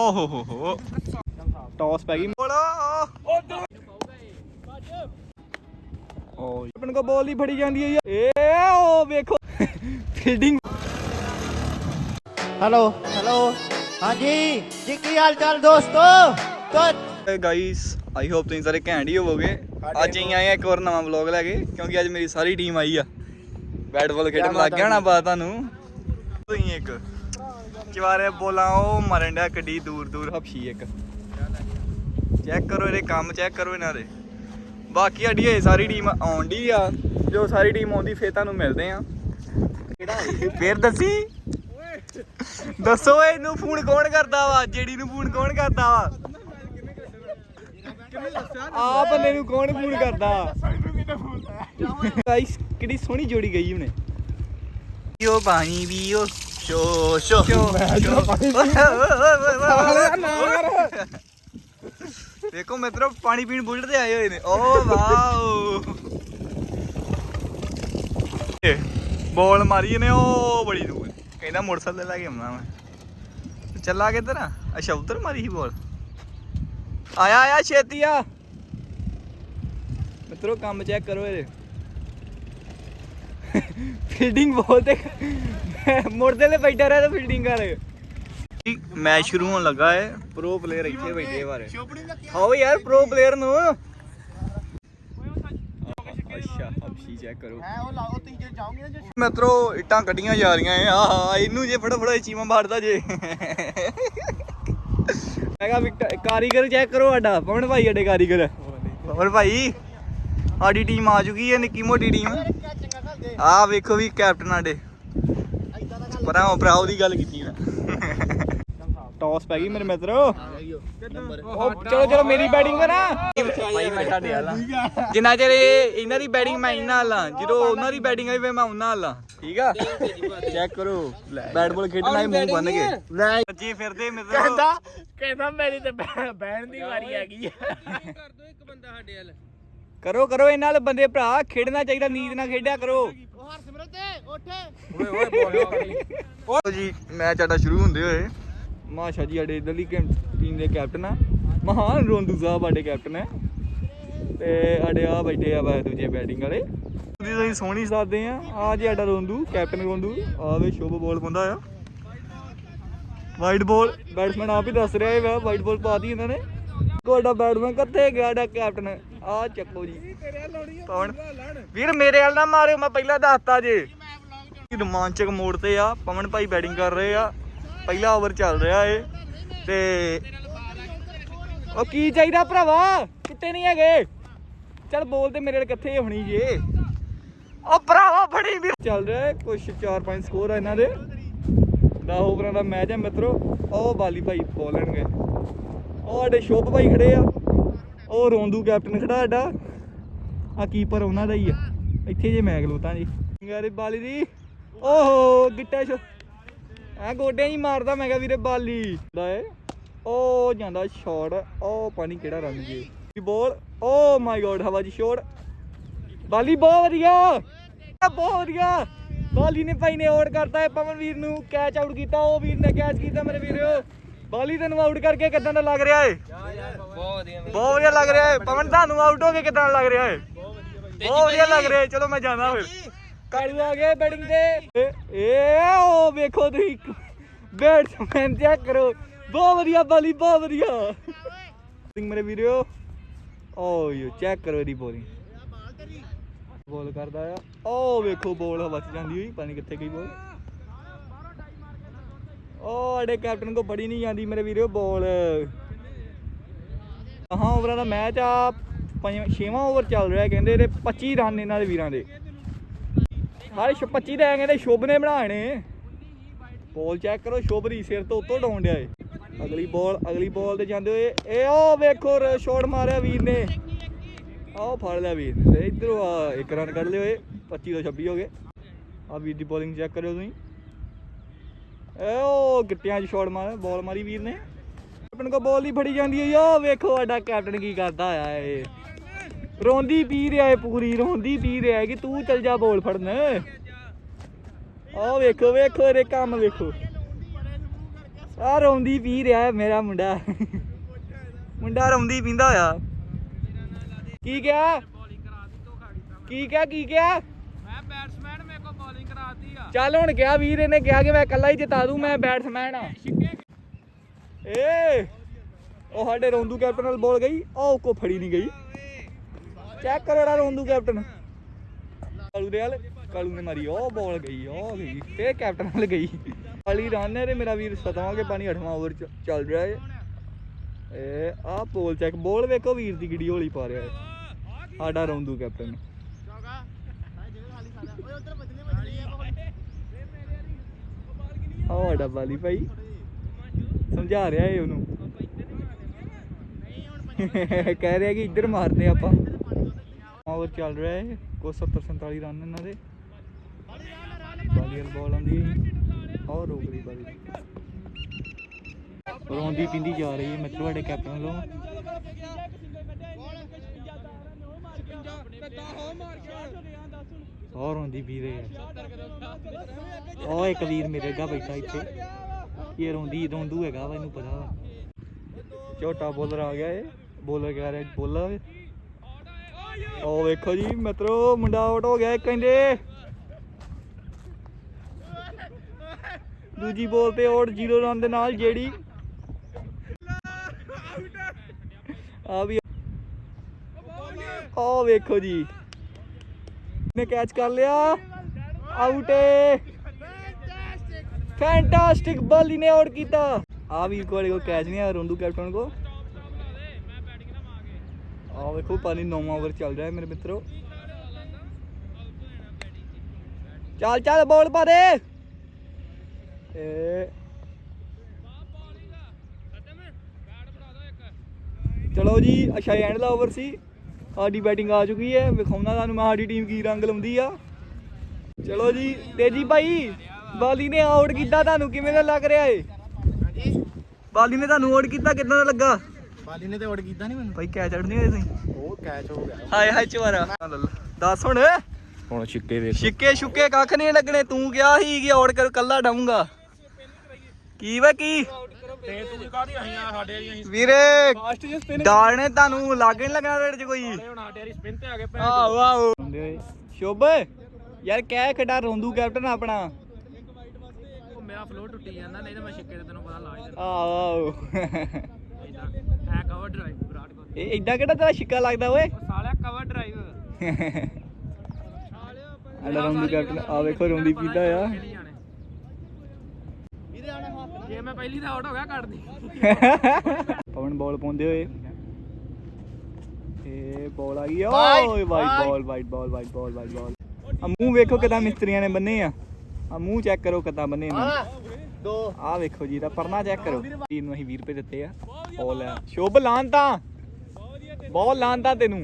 ਓਹੋ ਪੈ ਗਈ। ਬੋਲ। ਓ ਆਪਣ ਕੋ ਬੋਲ ਹੀ ਫੜੀ ਜਾਂਦੀ ਹੈ ਯਾਰ। ਏ ਓ ਵੇਖੋ। ਫੀਲਡਿੰਗ ਹੈਲੋ ਹੈਲੋ ਹਾਂਜੀ ਜੀ ਕੀ ਹਾਲ ਚਾਲ ਦੋਸਤੋ? ਤੋ ਗਾਇਸ ਆਈ ਹੋਪ ਤੁਸੀਂ ਸਾਰੇ ਘੈਂਟ ਹੀ ਹੋਵੋਗੇ। ਅੱਜ ਹੀ ਆਏ ਆ ਇੱਕ ਹੋਰ ਨਵਾਂ ਵਲੌਗ ਲੈ ਕੇ ਕਿਉਂਕਿ ਅੱਜ ਮੇਰੀ ਸਾਰੀ ਟੀਮ ਆਈ ਆ। ਬੈਟਬਾਲ ਖੇਡਣ ਲੱਗ ਗਿਆ ਨਾ ਬਾ ਤੁਹਾਨੂੰ। ਤੁਸੀਂ ਇੱਕ ਚਵਾਰੇ ਬੋਲਾਂ ਉਹ ਮਰਨ ਡਿਆ ਕੱਡੀ ਦੂਰ ਦੂਰ ਹਫਸ਼ੀ ਇੱਕ। ਚੈੱਕ ਕਰੋ ਇਹਦੇ ਕੰਮ ਚੈੱਕ ਕਰੋ ਇਹਨਾਂ ਦੇ। ਬਾਕੀ ਸਾਡੀ ਇਹ ਸਾਰੀ ਟੀਮ ਆਉਂਦੀ ਆ। ਜੋ ਸਾਰੀ ਟੀਮ ਆਉਂਦੀ, ਫੇਰ ਤੁਹਾਨੂੰ ਮਿਲਦੇ ਆ। ਫੇਰ ਦੱਸੀ? ਦੱਸੋ ਇਹਨੂੰ ਫੋਨ ਕੌਣ ਕਰਦਾ ਵਾ? ਜਿਹੜੀ ਨੂੰ ਫੋਨ ਕੌਣ ਕਰਦਾ ਵਾ? ਆ ਬੰਦੇ ਨੂੰ ਕੌਣ ਫੋਨ ਕਰਦਾ ਗਾਇਸ ਕਿਹੜੀ ਸੋਹਣੀ ਜੋੜੀ ਗਈ ਉਹਨੇ। ਯੋ ਪਾਣੀ ਵੀਓ। ਸ਼ੋ ਸ਼ੋ ਦੇਖੋ ਮਿੱਤਰੋ ਪਾਣੀ ਪੀਣ ਬੁਲਟ ਤੇ ਆਏ ਹੋਏ ਨੇ। Oh wow. ਬੋਲ ਮਾਰੀ ਨੇ ਉਹ ਬੜੀ ਦੂਰ। ਕਹਿੰਦਾ ਮੋਟਰਸਾਈਕਲ ਲੈ ਕੇ ਆਉਣਾ ਮੈਂ। ਚੱਲਾ ਕਿੱਧਰ ਆ? ਅੱਛਾ ਉਧਰ ਮਾਰੀ ਸੀ ਬੋਲ। ਆਇਆ ਆਇਆ ਛੇਤੀ ਆ। ਮਿੱਤਰੋ ਕੰਮ ਚੈੱਕ ਕਰੋ ਇਹਦੇ। ਫੀਲਡਿੰਗ ਬੋਲ ਤੇ ਮੁਰਦੇ ਲੈ ਬੈਠਾ ਰਿਹਾ ਫੀਲਡਿੰਗ ਕਰ। ਮੈਚ ਸ਼ੁਰੂ ਹੋਣ ਲੱਗਾ ਏ ਪ੍ਰੋ ਪਲੇਅਰ ਇੱਥੇ ਬੈਠੇ ਬਾਰੇ ਆਓ ਯਾਰ ਪ੍ਰੋ ਪਲੇਅਰ ਨੂੰ। ਅੱਛਾ ਕੱਢੀਆਂ ਜਾ ਰਹੀਆਂ ਏ ਆਹਾ, ਇਹਨੂੰ ਜੇ ਫੜਾ ਫੜਾ ਚੀਮਾ ਮਾਰਦਾ ਜੇ। ਹੈਗਾ ਕਾਰੀਗਰ ਚੈੱਕ ਕਰੋ ਸਾਡਾ। ਪਵਨ ਭਾਈ, ਸਾਡੇ ਕਾਰੀਗਰ। ਪਵਨ ਭਾਈ, ਸਾਡੀ ਟੀਮ ਆ ਚੁੱਕੀ ਹੈ ਨਿੱਕੀ ਮੋਟੀ ਟੀਮ ਆਹ ਵੇਖੋ ਵੀ ਕੈਪਟਨ ਆਡੇ ਪਰਾਂ ਉਪਰਾ ਉਹਦੀ ਗੱਲ ਕੀਤੀ ਨਾ ਟੌਸ ਪੈ ਗਈ ਮੇਰੇ ਮਿੱਤਰੋ। ਚਲੋ ਚਲੋ ਮੇਰੀ ਬੈਟਿੰਗ ਕਰਾ ਭਾਈ ਜਿੰਨਾ ਚਿਰ ਇਹਨਾਂ ਦੀ ਬੈਟਿੰਗ ਮੈਂ ਇਹਨਾਂ ਵਾਲਾ ਜਦੋਂ ਉਹਨਾਂ ਦੀ ਬੈਟਿੰਗ ਆਈ ਫਿਰ ਮੈਂ ਉਹਨਾਂ ਵਾਲਾ ਠੀਕ ਆ? ਚੈੱਕ ਕਰੋ। ਬੈਟ ਬਾਲ ਖੇਡਣਾ ਹੀ ਮੂੰਹ ਬੰਨ ਕੇ। ਲੈ ਬੱਚੇ ਫਿਰਦੇ ਮਿੱਤਰੋ। ਕਹਿੰਦਾ ਕਹਿੰਦਾ ਮੇਰੀ ਤੇ ਬਹਿ- ਦੀ ਵਾਰੀ ਆ ਗਈ ਕਰੋ ਕਰੋ ਇਹਨਾਂ ਵਾਲੇ ਬੰਦੇ ਭਰਾ ਖੇਡਣਾ ਚਾਹੀਦਾ ਨੀਂਦ ਨਾਲ ਖੇਡਿਆ ਕਰੋ। ਉੱਠ। ਲਓ ਜੀ ਮੈਚ ਸਾਡਾ ਸ਼ੁਰੂ ਹੁੰਦੇ ਹੋਏ। ਮਾਸ਼ਾ ਜੀ ਸਾਡੇ ਇਧਰਲੀ ਟੀਮ ਦੇ ਕੈਪਟਨ ਆ। ਮਹਾਨ ਰੋਂਦੂ ਸਾਹਿਬ ਸਾਡੇ ਕੈਪਟਨ ਹੈ ਤੇ ਸਾਡੇ ਆ ਬੈਠੇ ਆ ਵਾ ਦੂਜੇ ਬੈਟਿੰਗ ਵਾਲੇ। ਤੁਸੀਂ ਤੁਸੀਂ ਸੋਹਣੀ ਸਾਦੇ ਆ। ਆ ਜੀ ਸਾਡਾ ਰੋਂਦੂ ਕੈਪਟਨ ਰੋਂਦੂ। ਆ ਵੇ ਸ਼ੁਭ ਬੋਲ ਪਾਉਂਦਾ ਆ। ਵਾਈਟ ਬੋਲ ਬੈਟਸਮੈਨ ਆਪ ਹੀ ਦੱਸ ਰਿਹਾ ਹੈ ਵਾਈਟ ਬੋਲ ਪਾਤੀ ਇਹਨਾਂ ਨੇ। ਤੁਹਾਡਾ ਬੈਟਸਮੈਨ ਕਿੱਥੇ ਗਿਆ ਡਾ ਕੈਪਟਨ ਆ ਚੱਕੋ ਜੀ। ਕੌਣ? ਵੀਰ ਮੇਰੇ ਵਾਲ ਨਾ ਮਾਰਿਓ ਮੈਂ ਪਹਿਲਾਂ ਦੱਸਤਾ ਜੇ। ਰੋਮਾਂਚਕ ਮੋੜ ਤੇ ਆ ਪਵਨ ਭਾਈ ਬੈਟਿੰਗ ਕਰ ਰਹੇ ਆ। ਪਹਿਲਾ ਓਵਰ ਚੱਲ ਰਿਹਾ ਏ। ਤੇ ਉਹ ਕੀ ਚਾਹੀਦਾ ਭਰਾਵਾ? ਕਿੱਤੇ ਨਹੀਂ ਹੈਗੇ? ਚੱਲ ਬੋਲ ਤੇ ਮੇਰੇ ਨਾਲ ਕਿੱਥੇ ਹੋਣੀ ਜੇ। ਉਹ ਭਰਾਵਾ ਫੜੀ ਵੀ ਚੱਲ ਰਿਹਾ ਕੁਛ 4-5 ਸਕੋਰ ਆ ਇਹਨਾਂ ਦੇ। 10 ਓਵਰਾਂ ਦਾ ਮੈਚ ਹੈ ਮਿੱਤਰੋ। ਉਹ ਬਾਲੀ ਭਾਈ ਬੋਲਣਗੇ ਉਹ ਸਾਡੇ ਸ਼ੋਭ ਭਾਈ ਖੜੇ ਆ। ਉਹ ਰੋਂਦੂ ਕੈਪਟਨ ਖੜਾ ਸਾਡਾ। ਆ ਕੀਪਰ ਉਹਨਾਂ ਦਾ ਹੀ ਆ। ਇੱਥੇ ਜੇ ਮੈਂ ਖਲੋਤਾ ਜੀ। ਗਾਰੇ ਬਾਲੀ ਦੀ। ਓਹੋ, ਗਿੱਟਾ ਸ਼ੋ ਐ ਗੋਡਿਆਂ ਹੀ ਮਾਰਦਾ ਮੈਂ ਕਿਹਾ ਵੀਰੇ ਬਾਲੀ। ਦਾ ਏ ਜਾਂਦਾ ਸ਼ਾਟ ਉਹ ਪਾਣੀ ਕਿਹੜਾ ਰੰਗ ਜੀ। ਬੋਲ ਓ ਮਾਈ ਗੋਡ ਹਵਾ ਜੀ ਸ਼ਾਟ ਬਾਲੀ ਬਹੁਤ ਵਧੀਆ। ਬਹੁਤ ਵਧੀਆ। ਬਾਲੀ ਨੇ ਭਾਈ ਨੇ ਆਊਟ ਕਰਤਾ ਹੈ ਪਵਨ ਵੀਰ ਨੂੰ। ਕੈਚ ਆਊਟ ਕੀਤਾ, ਉਹ ਵੀਰ ਨੇ ਕੈਚ ਕੀਤਾ ਮੇਰੇ ਵੀਰੋ। ਬਾਲੀ ਤੈਨੂੰ ਆਊਟ ਕਰਕੇ ਕਿਦਾਂ ਦਾ ਲੱਗ ਰਿਹਾ ਏ? ਬਹੁਤ ਵਧੀਆ ਬਹੁਤ ਵਧੀਆ ਲੱਗ ਰਿਹਾ ਏ। ਪਵਨ ਤੁਹਾਨੂੰ ਆਊਟ ਹੋ ਕੇ ਕਿਦਾਂ ਲੱਗ ਰਿਹਾ ਏ? ਬਹੁਤ ਵਧੀਆ ਲੱਗ ਰਿਹਾ ਏ। ਚਲੋ ਮੈਂ ਜਾਣਾ ਫਿਰ। ਕਾਲੂ ਆ ਗਏ ਬੈਟਿੰਗ ਤੇ। ਏ- ਉਹ ਵੇਖੋ ਤੁਸੀਂ। ਬੈਟਸਮੈਨ ਚੈੱਕ ਕਰੋ। ਬਹੁਤ ਵਧੀਆ ਬਾਲੀ ਬਹੁਤ ਵਧੀਆ। ਸਿੰਘ ਮੇਰੇ ਵੀਰੋ। ਓ ਯੋ ਚੈੱਕ ਕਰੋ ਇਹਦੀ ਬੋਲਿੰਗ ਬੋਲ ਕਰਦਾ ਆ। ਓ ਵੇਖੋ ਬੋਲ ਹਵਾ 'ਚ ਜਾਂਦੀ ਹੋਈ। ਨਹੀਂ ਕਿੱਥੇ ਗਈ ਬੋਲ ਉਹ ਸਾਡੇ ਕੈਪਟਨ ਕੋ ਬੜੀ ਨਹੀਂ ਜਾਂਦੀ ਮੇਰੇ ਵੀਰੋ ਬੋਲ ਹਾਂ ਓਵਰਾਂ ਦਾ ਮੈਚ ਆ, ਪੰਜਵਾਂ, ਛੇਵਾਂ ਓਵਰ ਚੱਲ ਰਿਹਾ ਕਹਿੰਦੇ ਇਹਦੇ 25 ਰਨ ਇਹਨਾਂ ਦੇ ਵੀਰਾਂ ਦੇ। ਹਾਲੇ 25 ਦੇ ਕਹਿੰਦੇ ਸ਼ੁਭ ਨੇ ਬਣਾਣੇ। ਬੋਲ ਚੈੱਕ ਕਰੋ, ਸ਼ੁਭ ਦੀ ਸਿਰ ਤੋਂ ਉੱਤੋਂ ਡਾਉਣ ਡਿਆ ਏ। ਅਗਲੀ ਬੋਲ ਅਗਲੀ ਬੋਲ ਤੇ ਜਾਂਦੇ ਹੋਏ, ਇਹ ਉਹ ਵੇਖੋ ਸ਼ਾਟ ਮਾਰਿਆ ਵੀਰ ਨੇ। ਆਹ ਫੜ ਲਿਆ ਵੀਰ ਨੇ। ਤੇ ਇਧਰੋਂ ਇੱਕ ਰਨ ਕੱਢ ਲਿਓ ਏ 25 ਤੋਂ 26 ਹੋ ਗਏ। ਆ ਵੀਰ ਦੀ ਬੋਲਿੰਗ ਚੈੱਕ ਕਰਿਓ ਤੁਸੀਂ। ਇਹ ਉਹ ਗਿੱਟਿਆਂ 'ਚ ਸ਼ਾਟ ਮਾਰਿਆ ਬੋਲ ਮਾਰੀ ਵੀਰ ਨੇ। ਕੈਪਟਨ ਕੋ ਬੋਲ ਨਹੀਂ ਫੜੀ ਜਾਂਦੀ ਏ ਉਹ ਵੇਖੋ ਸਾਡਾ ਕੈਪਟਨ ਕੀ ਕਰਦਾ ਆ ਏ ਰੋਂਦੀ ਪੀ ਰਿਹਾ ਏ ਪੂਰੀ, ਰੋਂਦੀ ਪੀ ਰਿਹਾ ਕਿ ਤੂੰ ਚੱਲ ਜਾ ਬੋਲ ਫੜਨ। ਆਹ ਵੇਖੋ ਵੇਖੋ ਇਹਦੇ ਕੰਮ ਵੇਖੋ। ਆ ਰੋਂਦੀ ਪੀ ਰਿਹਾ ਮੇਰਾ ਮੁੰਡਾ। ਮੁੰਡਾ ਰੋਂਦੀ ਪੀਂਦਾ ਹੋਇਆ। ਕੀ ਕਿਹਾ? ਕੀ ਕਿਹਾ ਕੀ ਕਿਹਾ ਮੈਂ ਬੈਟਸਮੈਨ ਮੇਰੇ ਕੋ ਬੋਲਿੰਗ ਕਰਾਤੀ ਆ ਚੱਲ ਹੁਣ ਕਿਹਾ ਵੀਰ, ਇਹਨੇ ਕਿਹਾ ਕਿ ਮੈਂ ਇਕੱਲਾ ਹੀ ਜਿਤਾ ਦੂੰ, ਮੈਂ ਬੈਟਸਮੈਨ ਆ ਏ, ਉਹ ਸਾਡੇ ਰੋਂਦੂ ਕੈਪਟਨ ਨਾਲ ਬੋਲ ਗਈ, ਉਹ ਕੋ ਫੜੀ ਨਹੀਂ ਗਈ। ਚੈੱਕ ਕਰੋ ਰਾ ਰੋਂਦੂ ਕੈਪਟਨ ਕਾਲੂ ਦੇ ਹਾਲ ਕਾਲੂ ਨੇ ਮਾਰੀ, ਉਹ ਬੋਲ ਗਈ, ਉਹ ਗਈ। ਤੇ ਕੈਪਟਨ ਨਾਲ ਗਈ। ਕਾਲੀ ਰਨ ਹੈ ਤੇ ਮੇਰਾ ਵੀਰ ਸਤਵਾਂ ਕੇ ਪਾਣੀ 8ਵਾਂ ਓਵਰ ਚ ਚੱਲ ਰਿਹਾ ਹੈ ਏ ਆ ਬੋਲ ਚੈੱਕ ਬੋਲ ਵੇਖੋ ਵੀਰ ਦੀ ਗਿੜੀ ਹੌਲੀ ਪਾ ਰਿਹਾ ਹੈ ਸਾਡਾ ਰੋਂਦੂ ਕੈਪਟਨ ਆਹ ਸਾਡਾ ਬਾਲੀ ਭਾਈ ਸਮਝਾ ਰਿਹਾ ਏ ਉਹਨੂੰ ਕਹਿ ਰਿਹਾ ਕਿ ਇੱਧਰ ਮਾਰਦੇ ਆਪਾਂ ਓਵਰ ਚੱਲ ਰਿਹਾ ਹੈ ਕੋ 70 47 ਰਨ ਇਹਨਾਂ ਦੇ ਬਾਲੀ ਬਾਲ ਆਉਂਦੀ ਔਰ ਰੋਕ ਦੀ ਬਾਲੀ ਰੋਂਦੀ ਪਿੰਦੀ ਜਾ ਰਹੀ ਹੈ ਮਿੱਤਰ ਤੁਹਾਡੇ ਕੈਪਟਨ ਵੱਲੋਂ ਔਰ ਰੋਂਦੀ ਵੀ ਰਹੇ ਹੈ ਉਹ ਇੱਕ ਵੀਰ ਮੇਰੇ ਗਾ ਬੈਠਾ ਇੱਥੇ। ਇਹ ਰੋਂਦੀ, ਰੋਂਦੂ ਹੈਗਾ ਵਾ, ਇਹਨੂੰ ਪਤਾ ਵਾ। ਝੋਟਾ ਬੋਲਰ ਆ ਗਿਆ ਏ। ਬੋਲਰ ਕਹਿ ਰਿਹਾ ਬੋਲਾ ਉਹ ਵੇਖੋ ਜੀ, ਮਿੱਤਰੋ, ਮੁੰਡਾ ਆਊਟ ਹੋ ਗਿਆ ਕਹਿੰਦੇ। ਦੂਜੀ ਬੋਲ ਤੇ ਆਊਟ 0 ਰਨ ਦੇ ਨਾਲ ਜਿਹੜੀ। ਆ ਵੀ ਉਹ ਵੇਖੋ ਜੀ। ਨੇ ਕੈਚ ਕਰ ਲਿਆ। ਆਊਟ ਏ। ਫੈਂਟਾਸਟਿਕ ਬਾਲੀ ਨੇ ਆਊਟ ਕੀਤਾ। ਆ ਵੀ ਕੋਲੇ ਕੋ ਕੈਚ ਨਹੀਂ ਆ ਰੋਂਦੂ ਕੈਪਟਨ ਕੋ ਆ ਵੇਖੋ ਪਾਣੀ 9 ਓਵਰ ਚੱਲ ਰਿਹਾ ਹੈ ਮੇਰੇ ਮਿੱਤਰੋ। ਚੱਲ ਚੱਲ ਬੋਲ ਪਾ ਦੇ। ਏ। ਚਲੋ ਜੀ, ਅੱਛਾ ਐਂਡ ਦਾ ਓਵਰ ਸੀ। ਸਾਡੀ ਬੈਟਿੰਗ ਆ ਚੁੱਕੀ ਹੈ। ਵਿਖਾਉਣਾ ਤੁਹਾਨੂੰ ਮੈਂ ਸਾਡੀ ਟੀਮ ਕੀ ਰੰਗ ਲਾਉਂਦੀ ਆ। ਚਲੋ ਜੀ ਤੇਜੀ ਭਾਈ ਬਾਲੀ ਨੇ ਆਊਟ ਕੀਤਾ ਤੁਹਾਨੂੰ ਕਿਵੇਂ ਦਾ ਲੱਗ ਰਿਹਾ ਏ? ਬਾਲੀ ਨੇ ਤੁਹਾਨੂੰ ਆਊਟ ਕੀਤਾ ਕਿੱਦਾਂ ਦਾ ਲੱਗਾ? ਬਾਲੀ ਨੇ ਤੇ ਆਊਟ ਕੀਤਾ ਨਹੀਂ ਮੈਨੂੰ। ਭਾਈ ਕੈਚ ਆਊਟ ਨਹੀਂ ਹੋਏ ਤੁਸੀਂ? ਉਹ ਕੈਚ ਹੋ ਗਿਆ। ਹਾਏ ਹਾਏ ਚਵਾਰਾ ਦੱਸ ਹੁਣ। ਹੁਣ ਛਿੱਕੇ ਵੇਖ। ਛਿੱਕੇ ਛੁੱਕੇ ਕੱਖ ਨਹੀਂ ਲੱਗਣੇ ਤੂੰ ਕਿਹਾ ਸੀ ਕਿ ਆਊਟ ਕਰ ਕੱਲਾ ਡਾਉਂਗਾ ਕੀ ਵਾ ਕੀ? ਤੇ ਤੂੰ ਕਾਹਦੀ ਆਈਆਂ ਸਾਡੇ ਵਾਲੀਆਂ ਵੀਰੇ ਫਾਸਟ ਜਿਹਾ ਸਪਿਨ ਡਾਲ ਨੇ ਤੁਹਾਨੂੰ ਲੱਗ ਨਹੀਂ ਲੱਗਣਾ ਰੇਡ ਚ ਕੋਈ। ਹੁਣ ਸਾਡੇ ਵਾਲੀ ਸਪਿਨ ਤੇ ਆ ਗਏ ਭੈਣ ਸ਼ੁਭ ਯਾਰ ਕਹਿ ਖੜਾ ਰੋਂਦੂ ਕੈਪਟਨ ਆਪਣਾ। ਉਹ ਮੇਰਾ ਫਲੋ ਟੁੱਟੀ ਜਾਂਦਾ ਨਹੀਂ ਤਾਂ ਮੈਂ ਛਿੱਕੇ ਤੇ ਤੈਨੂੰ ਪਤਾ ਲਾ ਹੀ ਆਹੋ ਇਦਾਂ ਹੈ ਕਵਰ ਡਰਾਈਵ ਵਿਰਾਟ ਕੋਹਲੀ। ਇਹ ਇਦਾਂ ਕਿਹੜਾ ਤੇਰਾ ਛਿੱਕਾ ਲੱਗਦਾ ਓਏ? ਉਹ ਸਾਲਿਆ ਕਵਰ ਡਰਾਈਵ ਸਾਡਾ ਰੋਂਦੂ ਕੈਪਟਨ ਆ ਵੇਖੋ ਰੋਂਦੀ ਪੀਂਦਾ ਆ। ਜੇ ਮੈਂ ਪਹਿਲੀ ਦਾ ਆਊਟ ਹੋ ਗਿਆ ਕੱਢ ਦੀ। ਪਵਨ ਬਾਲ ਪਾਉਂਦੇ ਹੋਏ। ਇਹ ਬਾਲ ਆ ਗਈ। ਓਏ Wide, wide wide. Ball wide ball wide ball wide ball ਆ ਮੂੰਹ ਵੇਖੋ ਕਿਦਾਂ ਮਿਸਤਰੀਆਂ ਨੇ ਬੰਨੇ ਆ। ਆ ਮੂੰਹ ਚੈੱਕ ਕਰੋ ਕਿਦਾਂ ਬੰਨੇ ਇਹਨਾਂ ਨੇ। ਹਾਂ ਦੋ। ਆ ਵੇਖੋ ਜੀ ਦਾ ਪਰਨਾ ਚੈੱਕ ਕਰੋ। ਟੀਮ ਨੂੰ ਅਸੀਂ 20 ਰੁਪਏ ਦਿੱਤੇ ਆ। ਬਾਲ ਆ ਸ਼ੁਭ ਲਾਨ ਤਾਂ। ਬਾਲ ਲਾਨ ਤਾਂ ਤੈਨੂੰ।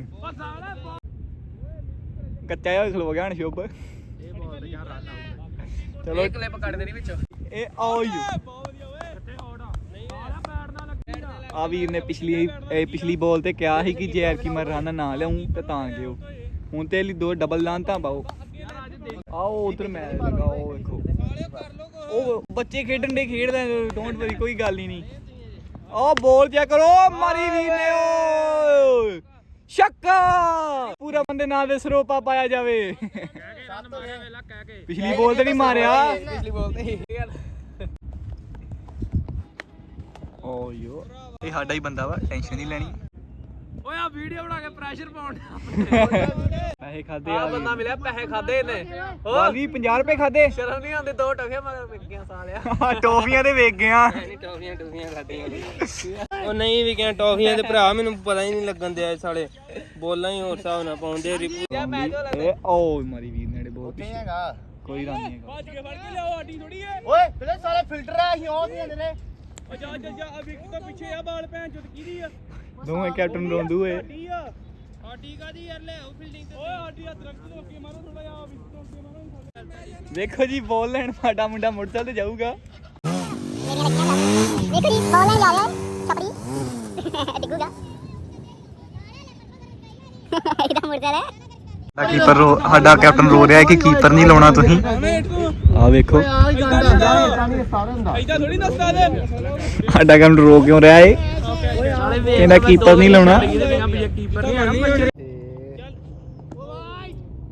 ਕੱਚਾ ਜਿਹਾ ਖਲੋ ਗਿਆ ਹਣ ਸ਼ੁਭ। ਇਹ ਬਾਲ ਤੇ ਯਾਰ ਰਨ ਆਊਟ ਚਲੋ। ਇਹ ਕਲਿੱਪ ਕੱਢ ਦੇਣੀ ਵਿੱਚੋਂ। ਇਹ ਆਓ ਯੂ ਬਹੁਤ ਵਧੀਆ ਓਏ ਕਿੱਥੇ ਆਊਟ ਆ ਸਾਲਾ ਪੈਰ ਨਾਲ ਲੱਗੀ ਦਾ ਆ ਵੀਰ ਨੇ ਪਿਛਲੀ ਇਹ ਪਿਛਲੀ ਬਾਲ ਤੇ ਕਿਹਾ ਸੀ ਕਿ ਜੇ ਐਰ ਕੀ ਮੈਂ ਰਨ ਨਾ ਲਿਆਉਂ ਤੇ ਤਾਂ ਗਿਓ। ਹੁਣ ਤੇ ਲਈ ਦੋ ਡਬਲ ਲਾਂ ਤਾਂ ਪਾਓ। ਆਓ ਉਧਰ ਮੈਚ ਲਗਾ ਉਹ ਵੇਖੋ। ਉਹ ਬੱਚੇ ਖੇਡਣ ਦੇ ਖੇਡਦੇ ਡੋਂਟ ਵਰੀ ਕੋਈ ਗੱਲ ਹੀ ਨਹੀਂ। ਆਹ ਬੋਲ ਚੈੱਕ ਕਰੋ ਮਾਰੀ ਵੀਰ ਨੇ ਓਏ। ਛੱਕਾ! ਪੂਰਾ ਬੰਦੇ ਨਾਲ ਦੇ ਸਰੋਪਾ ਪਾਇਆ ਜਾਵੇ। ਕਹਿ ਕੇ ਰਨ ਮਾਰਿਆ ਵੇਲਾ ਕਹਿ ਕੇ। ਪਿਛਲੀ ਬੋਲ ਤੇ ਨਹੀਂ ਮਾਰਿਆ। ਪਿਛਲੀ ਬਾਲ ਤੇ ਓ ਯੋ ਇਹ ਸਾਡਾ ਹੀ ਬੰਦਾ ਵਾ ਟੈਨਸ਼ਨ ਨਹੀਂ ਲੈਣੀ। ਓਏ ਆ ਵੀਡੀਓ ਬਣਾ ਕੇ ਪ੍ਰੈਸ਼ਰ ਪਾਉਣ ਪੈਸੇ ਖਾਦੇ ਆ ਆ ਬੰਦਾ ਮਿਲਿਆ ਪੈਸੇ ਖਾਦੇ ਇਹਨੇ। ਵਾਲੀ 50 ਰੁਪਏ ਖਾਦੇ ਸ਼ਰਮ ਨਹੀਂ ਆਉਂਦੀ ਦੋ ਟੋਕੇ ਮਗਰ ਵਿਕ ਗਿਆ ਸਾਲਿਆ। ਟੋਫੀਆਂ ਤੇ ਵੇਚ ਗਿਆ ਨਹੀਂ ਟੌਫੀਆਂ ਟੌਫੀਆਂ ਖਾਦੀਆਂ ਉਹ ਨਹੀਂ ਵੀ ਕਿਹਾ ਟੌਫੀਆਂ ਦੇ ਭਰਾ ਮੈਨੂੰ ਪਤਾ ਹੀ ਨਹੀਂ ਲੱਗਣ ਦਿਆ ਸਾਲੇ। ਬੋਲਾਂ ਹੀ ਹੋਰ ਹਿਸਾਬ ਨਾਲ ਪਾਉਂਦੇ ਰਿਪੂ ਇਹ ਓ ਮਾਰੀ ਵੀਰ ਨੇ ਬਹੁਤ ਨਹੀਂ ਹੈਗਾ। ਕੋਈ ਰਨ ਨਹੀਂ ਹੈਗਾ। ਭੱਜ ਕੇ ਫੜ ਕੇ ਲਿਆਓ ਆਡੀ ਥੋੜੀ ਏ ਓਏ ਸਾਲੇ ਫਿਲਟਰ ਆ ਹੀ ਆਉਂਦੇ ਨੇ। ਓ ਜਾ ਜਾ ਜਾ ਵਿਕ ਤੋਂ ਪਿੱਛੇ ਆ ਬਾਲ ਭੈਣ ਚੋਦ ਕਿਹਦੀ ਆ? ਦੋਵੇਂ ਕੈਪਟਨ ਰੋਂਦੂ ਏ। ਆਡੀ ਆ ਆਡੀ ਕਾਦੀ ਯਾਰ ਲੈ ਆਓ ਫੀਲਡਿੰਗ ਤੇ। ਓਏ ਆਡੀ ਆ ਦਰਖਤ ਤੋਂ ਅੱਗੇ ਮਾਰੋ ਥੋੜਾ ਜਿਹਾ ਵਿਕ ਤੋਂ ਅੱਗੇ ਮਾਰੋ ਵੇਖੋ ਜੀ ਬਾਲ ਲੈਣ ਸਾਡਾ ਮੁੰਡਾ ਮੋਟਰਸਾਈਕਲ ਤੇ ਜਾਊਗਾ। ਵੇਖੋ ਜੀ ਬਾਲ ਲੈ ਜਾ ਰਿਹਾ ਛਪੜੀ ਡਿੱਗੂਗਾ। ਇਹਦਾ ਮੁਰਦਾ ਹੈ। ਸਾਡਾ ਕੀਪਰ ਰੋ ਸਾਡਾ ਕੈਪਟਨ ਰੋ ਰਿਹਾ ਹੈ ਕਿ ਕੀਪਰ ਨਹੀਂ ਲਾਉਣਾ ਤੁਸੀਂ। ਆ ਵੇਖੋ। ਸਾਡਾ ਕੈਪਟਨ ਰੋ ਕਿਉਂ ਰਿਹਾ ਏ? ਕਹਿੰਦਾ ਕੀਪਰ ਨਹੀਂ ਲਾਉਣਾ।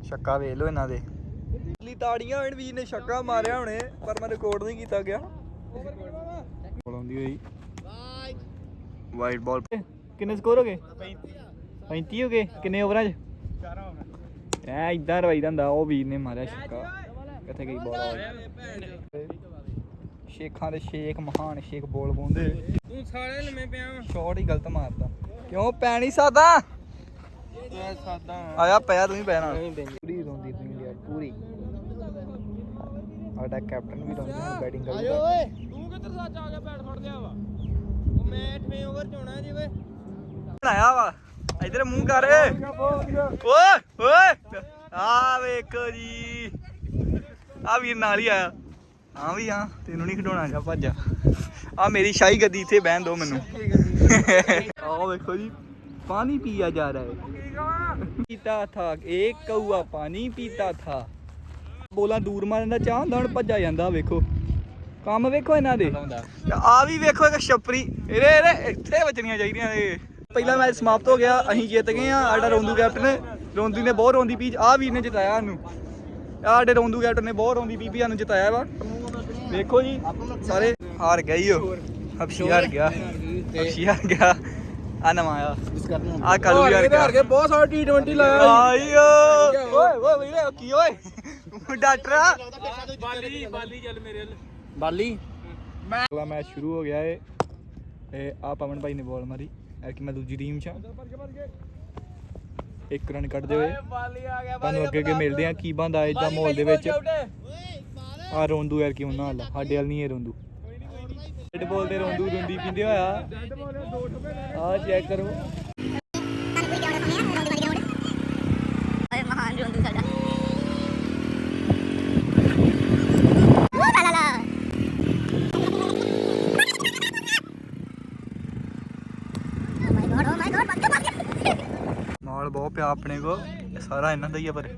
ਛੱਕਾ ਵੇਖ ਲਓ ਇਹਨਾਂ ਦੇ। ਲੀ ਤਾੜੀਆਂ ਹੋਣ ਵੀਰ ਨੇ ਛੱਕਾ ਮਾਰਿਆ ਹੁਣੇ ਪਰ ਮੈਂ ਰਿਕਾਰਡ ਨਹੀਂ ਕੀਤਾ ਗਿਆ। ਬੋਲ ਆਉਂਦੀ ਹੋਈ। ਵਾਈਟ ਬਾਲ ਕਿੰਨੇ ਸਕੋਰ ਹੋ ਗਏ? 35 ਹੋ ਗਏ? ਕਿੰਨੇ ਓਵਰਾਂ 'ਚ 4 ਓਵਰ ਐ ਇਦਾਂ ਰਵਾਈਦਾ ਹੁੰਦਾ ਉਹ ਵੀਰ ਨੇ ਮਾਰਿਆ ਛੱਕਾ। ਕਿੱਥੇ ਗਈ ਬਾਲ ਸ਼ੇਖਾਂ ਦੇ ਸ਼ੇਖ ਮਹਾਨ ਸ਼ੇਖ ਬੋਲ ਪਾਉਂਦੇ ਤੂੰ ਸਾਲੇ ਲੰਮੇ ਪਿਆ। ਸ਼ਾਟ ਹੀ ਗਲਤ ਮਾਰਦਾ ਕਿਉਂ ਪੈ ਨਹੀਂ ਸਕਦਾ? ਮੈਂ ਸਾਦਾ ਆਇਆ ਪਿਆ ਤੂੰ ਹੀ ਪੈ ਨਾਲ। ਪੂਰੀ ਰੋਂਦੀ ਪਈ ਯਾਰ ਪੂਰੀ। ਸਾਡਾ ਕੈਪਟਨ ਵੀ ਰੋਂਦਾ ਬੈਟਿੰਗ ਕਰਦਾ ਤੂੰ ਕਿੱਧਰ ਸੱਚ ਆ ਗਿਆ ਬੈਟ ਫੜ ਲਿਆ ਵਾ? ਉਹ ਮੈਂ 8ਵੇਂ ਓਵਰ ਚ ਹੋਣਾ ਜਿਵੇਂ ਬਣਾਇਆ ਵਾ? ਇਧਰ ਮੂੰਹ ਕਰ। ਓਏ ਓਏ। ਆ ਵੇਖੋ ਜੀ। ਆ ਵੀਰ ਨਾਲ ਹੀ ਆਇਆ। ਹਾਂ ਵੀ ਹਾਂ ਤੈਨੂੰ ਨਹੀਂ ਖਡਾਉਣਾ ਜਾ ਭੱਜ ਆ ਮੇਰੀ ਸ਼ਾਹੀ ਗੱਦੀ ਇੱਥੇ ਬਹਿਣ ਦੋ ਮੈਨੂੰ। ਆਹ ਵੇਖੋ ਜੀ ਪਾਣੀ ਪੀਆ ਜਾ ਰਹਾ ਹੈ। ਪੀਤਾ ਥਾ ਇੱਕ ਕਊਆ ਪਾਣੀ ਪੀਤਾ ਥਾ। ਬੋਲਾਂ ਦੂਰ ਮਾਰਨ ਦਾ ਚਾਹ ਹੁੰਦਾ ਹੁਣ ਭੱਜਾ ਜਾਂਦਾ ਵੇਖੋ। ਕੰਮ ਵੇਖੋ ਇਹਨਾਂ ਦੇ। ਆ ਵੀ ਵੇਖੋ ਇੱਕ ਛਪਰੀ। ਇਹਦੇ ਇਹਦੇ ਇੱਥੇ ਵੱਜਣੀਆਂ ਚਾਹੀਦੀਆਂ ਇਹ ਪਹਿਲਾ ਮੈਚ ਸਮਾਪਤ ਹੋ ਗਿਆ ਅਸੀਂ ਜਿੱਤ ਗਏ ਆ ਸਾਡਾ ਰੋਂਦੂ ਕੈਪਟਨ ਰੋਂਦੀ ਨੇ ਬਹੁਤ ਰੋਂਦੀ ਪੀਚ ਆ ਵੀਰ ਨੇ ਜਿਤਾਇਆ ਸਾਨੂੰ। ਆਹ ਸਾਡੇ ਰੋਂਦੂ ਕੈਪਟਨ ਨੇ ਬਹੁਤ ਰੋਂਦੀ ਪੀਪੀ ਸਾਨੂੰ ਜਿਤਾਇਆ ਵਾ। ਵੇਖੋ ਜੀ ਸਾਰੇ ਹਾਰ ਗਏ ਹੀ ਹੋ ਹਬਸ਼ੀ ਹਾਰ ਗਿਆ ਹਬਸ਼ੀ ਹਾਰ ਗਿਆ। ਆ ਨਵਾਂ ਆ। ਆ ਕਾਲੂ ਵੀ ਹਾਰ ਗਿਆ। ਬਹੁਤ ਸਾਰਾ T20 ਆਈਓ ਓਏ ਓਏ ਵੀਰੇ ਕੀ ਓਏ? ਡਾਕਟਰ ਬਾਲੀ ਬਾਲੀ ਚੱਲ ਮੇਰੇ ਵੱਲ। ਬਾਲੀ? ਅਗਲਾ ਮੈਚ ਸ਼ੁਰੂ ਹੋ ਗਿਆ ਏ। ਤੇ ਆ ਪਵਨ ਭਾਈ ਨੇ ਬਾਲ ਮਾਰੀ। ਐ ਕਿ ਮੈਂ ਦੂਜੀ ਟੀਮ 'ਚ। ਇੱਕ ਰਨ ਕੱਢਦੇ ਹੋਏ। ਤੁਹਾਨੂੰ ਅੱਗੇ ਅੱਗੇ ਮਿਲਦੇ ਆ ਕੀ ਬੰਦਾ ਇਦਾਂ ਮਾਹੌਲ ਦੇ ਵਿੱਚ। ਆ ਰੋਂਦੂ ਯਾਰ ਕੀ ਉਹਨਾਂ ਹਾਲ ਸਾਡੇ ਵਾਲ ਨਹੀਂ ਇਹ ਰੋਂਦੂ। ਰੈਡ ਬਾਲ ਤੇ ਰੋਂਦੂ ਰੋਂਦੀ ਪਿੰਦੇ ਹੋਇਆ। ਆ ਚੈੱਕ ਕਰੋ ਮਹਾਨ ਰੋਂਦੂ ਸਾਡਾ ਓ ਲਾ ਲਾ ਲਾ ਓ ਮਾਈ ਗॉड ਓ ਮਾਈ ਗॉड ਬੱਚਾ ਬੱਚਾ ਮਾਲ ਬਹੁਤ ਪਿਆ ਆਪਣੇ ਕੋ ਇਹ ਸਾਰਾ ਇਹਨਾਂ ਦਾ ਹੀ ਆ ਪਰ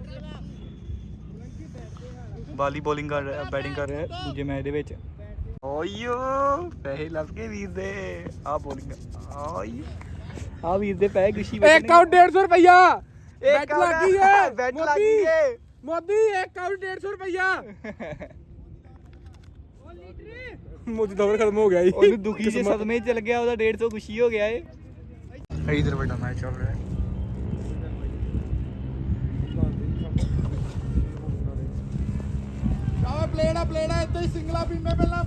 ਬਾਲੀ ਬੋਲਿੰਗ ਕਰ ਰਿਹਾ ਬੈਟਿੰਗ ਕਰ ਰਿਹਾ ਦੂਜੇ ਮੈਚ ਦੇ ਵਿੱਚ ਓਯੋ ਪੈਸੇ ਲੱਭ ਕੇ ਵੀਰ ਦੇ ਆ ਬੋਲਿੰਗ ਆਈ ਆ ਵੀਰ ਦੇ ਪੈਸੇ ਗੁਸ਼ੀ ਇੱਕ ਆਊਟ 150 ਰੁਪਇਆ ਬੈਟ ਲੱਗੀ ਏ ਬੈਟ ਲੱਗੀ ਏ ਮੋਦੀ ਇੱਕ ਆਊਟ 150 ਰੁਪਇਆ ਮੋਦੀ ਦੌਰ ਖਤਮ ਹੋ ਗਿਆ ਜੀ ਉਹਨੂੰ ਦੁਖੀ ਜੇ ਸਦਮੇ 'ਚ ਚਲ ਗਿਆ ਉਹਦਾ 150 ਖੁਸ਼ੀ ਹੋ ਗਿਆ ਏ ਇਧਰ ਵੱਡਾ ਮੈਚ ਚੱਲ ਰਿਹਾ ਹੈ ਪਲੇੜਾ ਪਲੇੜਾ ਇੱਥੇ ਹੀ ਸਿੰਗਲਾ ਪੀਮੇ ਪਹਿਲਾਂ।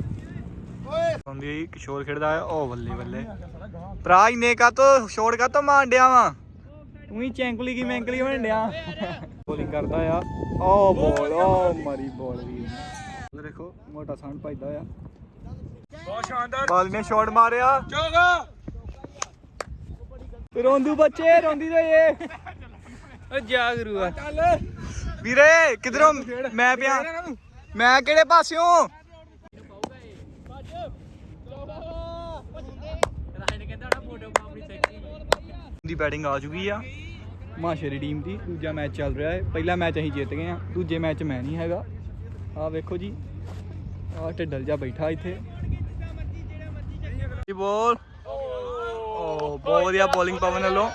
ਓਏ। ਹੁੰਦੀ ਕਿਸ਼ੋਰ ਖੇਡਦਾ ਹੈ। ਉਹ ਬੱਲੇ ਬੱਲੇ। ਭਰਾ ਇਨੇ ਕਾ ਤੋ ਛੋੜ ਕਾ ਤੋ ਮਾਰ ਡਿਆ ਵਾ? ਤੂੰ ਹੀ ਚੈਂਕਲੀ ਕੀ ਮੈਂਕਲੀ ਬਣ ਡਿਆ। ਬੋਲਿੰਗ ਕਰਦਾ ਆ। ਉਹ ਬੋਲ ਉਹ ਮਰੀ ਬੋਲ ਵੀ। ਇਹ ਦੇਖੋ ਮੋਟਾ ਸੰਡ ਭਜਦਾ ਆ। ਬਹੁਤ ਸ਼ਾਨਦਾਰ। ਬਾਲ ਨੇ ਸ਼ਾਟ ਮਾਰਿਆ। ਚੋਗਾ। ਰੋਂਦੂ ਬੱਚੇ ਰੋਂਦੀ ਦੇ ਏ ਓ ਜਾ ਗੁਰੂ ਆ। ਚੱਲ। ਵੀਰੇ ਕਿਧਰੋਂ ਮੈਂ ਪਿਆ। ਮੈਂ ਕਿਹੜੇ ਪਾਸਿਓਂ? ਦੀ ਬੈਟਿੰਗ ਆ ਚੁੱਕੀ ਆ। ਮਾਸ਼ੇਰੀ ਟੀਮ ਦੀ ਦੂਜਾ ਮੈਚ ਚੱਲ ਰਿਹਾ ਹੈ। ਪਹਿਲਾ ਮੈਚ ਅਸੀਂ ਜਿੱਤ ਗਏ ਆ ਦੂਜੇ ਮੈਚ ਮੈਂ ਨਹੀਂ ਹੈਗਾ। ਆ ਵੇਖੋ ਜੀ ਆ ਢਿੱਡਲ ਜਾ ਬੈਠਾ ਇੱਥੇ। ਜੀ ਬੋਲ। ਓ ਬਹੁਤ ਵਧੀਆ ਬੋਲਿੰਗ ਪਵਨ ਵੱਲੋਂ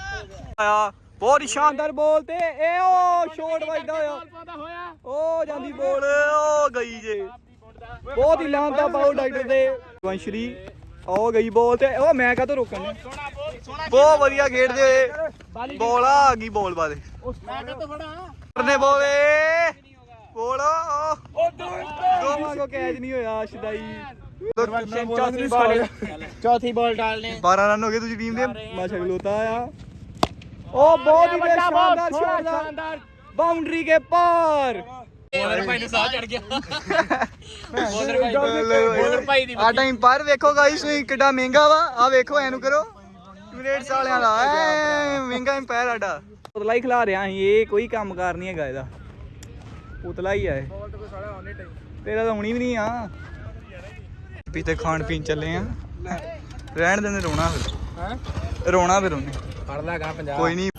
ਆਇਆ। ਬਹੁਤ ਹੀ ਸ਼ਾਨਦਾਰ ਬੋਲ ਤੇ ਇਹ ਉਹ ਸ਼ਾਟ ਵੱਜਦਾ ਹੋਇਆ ਉਹ ਜਾਂਦੀ ਬੋਲ ਉਹ ਗਈ ਜੇ ਬਹੁਤ ਹੀ ਲਾਂਤਾ ਪਾਉ ਡਾਕਟਰ ਦੇ ਵੰਸ਼ਰੀ ਉਹ ਗਈ ਬੋਲ ਤੇ ਉਹ ਮੈਂ ਕਾਹਤੋਂ ਰੋਕਣ ਨੇ ਬਹੁਤ ਵਧੀਆ ਖੇਡਦੇ ਹੋਏ ਬੋਲ ਆ ਗਈ ਬੋਲ ਬਾਦੇ ਕਰਨੇ ਬੋਲੇ ਬੋਲ ਉਹ ਦੋਵਾਂ ਕੋ ਕੈਚ ਨਹੀਂ ਹੋਇਆ ਸ਼ਦਾਈ ਚੌਥੀ ਬਾਲ ਚੌਥੀ ਬਾਲ ਡਾਲਨੇ 12 ਰਨ ਹੋ ਗਏ ਤੁਸੀਂ ਟੀਮ ਦੇ ਮਾਸ਼ਾ ਖਲੋਤਾ ਆ ਉਹ ਬਹੁਤ ਹੀ ਸ਼ਾਨਦਾਰ ਸ਼ਾਨਦਾਰ ਬਾਉਂਡਰੀ ਕੇ ਪਾਰ ਬੋਲਰ ਭਾਈ ਨੂੰ ਸਾਹ ਚੜ ਗਿਆ ਬੋਲਰ ਭਾਈ ਦੀ ਆ ਟਾਈਮ ਪਰ ਵੇਖੋ ਗਾਈਸ ਤੁਸੀਂ ਕਿੱਡਾ ਮਹਿੰਗਾ ਵਾ ਆ ਵੇਖੋ ਐਨੂੰ ਕਰੋ ਰੇਟਸ ਵਾਲਿਆਂ ਦਾ ਐ ਮਹਿੰਗਾ ਇੰਪਾਇਰ ਸਾਡਾ ਉਤਲਾ ਹੀ ਖਿਲਾ ਰਿਆ ਅਸੀਂ ਇਹ ਕੋਈ ਕੰਮ ਕਾਰ ਨਹੀਂ ਹੈਗਾ ਇਹਦਾ ਉਤਲਾ ਹੀ ਆ ਇਹ ਤੇਰਾ ਤਾਂ ਹੁਣੀ ਵੀ ਨਹੀਂ ਆ ਪੀਤੇ ਖਾਣ ਪੀਣ ਚੱਲੇ ਆ ਰਹਿਣ ਦੇ ਨੇ ਰੋਣਾ ਫਿਰ रोना फिर कोई नहीं।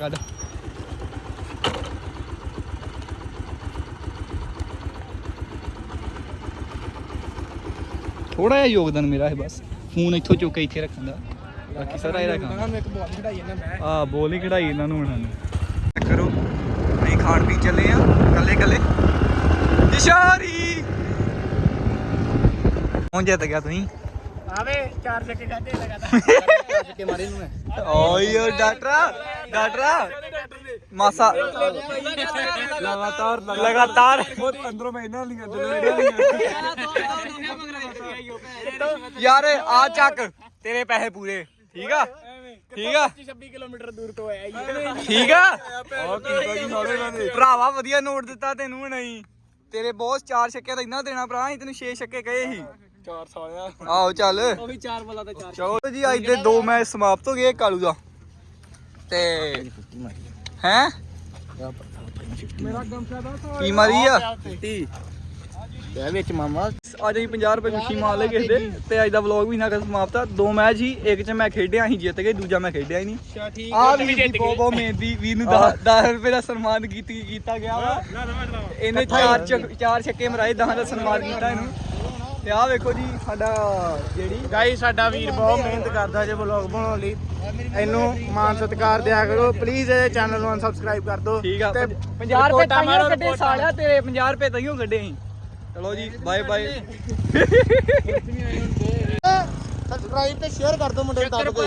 थोड़ा जहा योगदान मेरा है बस। फ़ोन इतों चुके इतने रख बोली कढ़ाई इन्होंने करो। नहीं खान पीन चले कले कले इशारी जाता क्या तुम्हें ਆਵੇ ਚਾਰ ਚੱਕੇ ਖਾਦੇ ਲਗਾਤਾਰ ਚੱਕੇ ਮਾਰੇ ਨੂੰ ਮੈਂ ਓਏ ਡਾਕਟਰਾ ਡਾਕਟਰਾ ਮਾਸਾ ਲਗਾਤਾਰ ਲਗਾਤਾਰ ਬਹੁਤ ਅੰਦਰੋਂ ਮੈਂ ਇਹਨਾਂ ਲੀਆਂ ਯਾਰ ਆ ਚੱਕ ਤੇਰੇ ਪੈਸੇ ਪੂਰੇ ਠੀਕ ਆ ਠੀਕ ਆ 26 ਕਿਲੋਮੀਟਰ ਦੂਰ ਤੋਂ ਆਇਆ ਜੀ ਠੀਕ ਆ ਉਹ ਕੀਤਾ ਜੀ ਸਾਰੇ ਇਹਨਾਂ ਨੇ ਭਰਾਵਾ ਵਧੀਆ ਨੋਟ ਦਿੱਤਾ ਤੈਨੂੰ ਨਹੀਂ ਤੇਰੇ ਬੌਸ ਚਾਰ ਛੱਕੇ ਤਾਂ ਇੰਨਾ ਦੇਣਾ ਭਰਾ ਅਸੀਂ ਤੈਨੂੰ 6 ਛੱਕੇ ਕਹੇ ਸੀ ਚਾਰ ਸਾਲਿਆ ਆਓ ਚੱਲ। ਉਹ ਵੀ ਚਾਰ ਬਲਾ ਤੇ ਚਾਰ ਚਲੋ ਜੀ ਅੱਜ ਦੇ ਦੋ ਮੈਚ ਸਮਾਪਤ ਹੋ ਗਏ ਕਾਲੂ ਦਾ। ਤੇ ਹੈ? ਮੇਰਾ ਗਮਸ਼ਾ ਦਾ ਕੀ ਮਾਰੀ ਆ? ਤੇ ਵਿੱਚ ਮਾਮਾ ਅੱਜ ਅਸੀਂ 50 ਰੁਪਏ ਖੁਸ਼ੀ ਮਾਰ ਲਏ ਕਿਸੇ ਦੇ ਤੇ ਅੱਜ ਦਾ ਵਲੌਗ ਵੀ ਨਾ ਕਰ ਸਮਾਪਤ ਆ। ਦੋ ਮੈਚ ਹੀ ਇੱਕ ਚ ਮੈਂ ਖੇਡਿਆ ਅਸੀਂ ਜਿੱਤ ਗਏ ਦੂਜਾ ਮੈਂ ਖੇਡਿਆ ਹੀ ਨਹੀਂ। ਠੀਕ ਆ। ਵੀ ਦੀ ਬਹੁਤ ਬਹੁਤ ਮਿਹਨਤੀ ਵੀਰ ਨੂੰ 10 ਰੁਪਏ ਦਾ ਸਨਮਾਨ ਕੀਤੀ ਕੀਤਾ ਗਿਆ ਵਾ। ਇਹਨੇ ਚਾਰ ਚਾਰ ਛੱਕੇ ਮਰਾਏ 10 ਦਾ ਸਨਮਾਨ ਕੀਤਾ ਇਹਨੂੰ। ਤੇ ਆਹ ਵੇਖੋ ਜੀ ਸਾਡਾ ਜਿਹੜੀ ਗਾਈ ਸਾਡਾ ਵੀਰ ਬਹੁਤ ਮਿਹਨਤ ਕਰਦਾ ਜੇ ਵਲੌਗ ਬਣਾਉਣ ਲਈ। ਇਹਨੂੰ ਮਾਨ ਸਤਿਕਾਰ ਦਿਆ ਕਰੋ। ਪਲੀਜ਼ ਇਹਦੇ ਚੈਨਲ ਨੂੰ ਸਬਸਕ੍ਰਾਈਬ ਕਰ ਦਿਓ। ਠੀਕ ਆ ਤੇ 50 ਰੁਪਏ ਤਾਈਓ ਕੱਢੇ। ਸਾਲਿਆ ਤੇਰੇ 50 ਰੁਪਏ ਤਾਈਓ ਕੱਢੇ ਅਸੀਂ। ਚਲੋ ਜੀ ਬਾਏ ਬਾਏ ਸਬਸਕ੍ਰਾਈਬ ਤੇ ਸ਼ੇਅਰ ਕਰ ਦਿਓ ਮੁੰਡੇ ਦੱਬ ਕੇ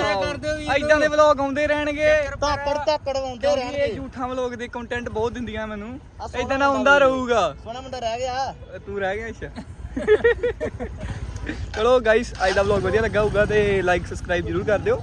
ਐਦਾਂ ਦੇ ਵਲੌਗ ਆਉਂਦੇ ਰਹਿਣਗੇ। ਧਾਕੜ ਧਾਕੜ ਆਉਂਦੇ ਰਹਿਣਗੇ। ਇਹ ਝੂਠਾ ਵਲੌਗ ਦੇ ਕੰਟੈਂਟ ਬਹੁਤ ਦਿੰਦੀਆਂ ਮੈਨੂੰ। ਐਦਾਂ ਨਾ ਹੁੰਦਾ ਰਹੂਗਾ। ਸੋਹਣਾ ਮੁੰਡਾ ਰਹਿ ਗਿਆ। ਤੂੰ ਰਹਿ ਗਿਆ ਅੱਛਾ। ਚਲੋ ਗਾਇਸ ਅੱਜ ਦਾ ਵਲੌਗ ਵਧੀਆ ਲੱਗਾ ਹੋਊਗਾ ਤੇ ਲਾਈਕ ਸਬਸਕ੍ਰਾਈਬ ਜ਼ਰੂਰ ਕਰ ਦਿਓ।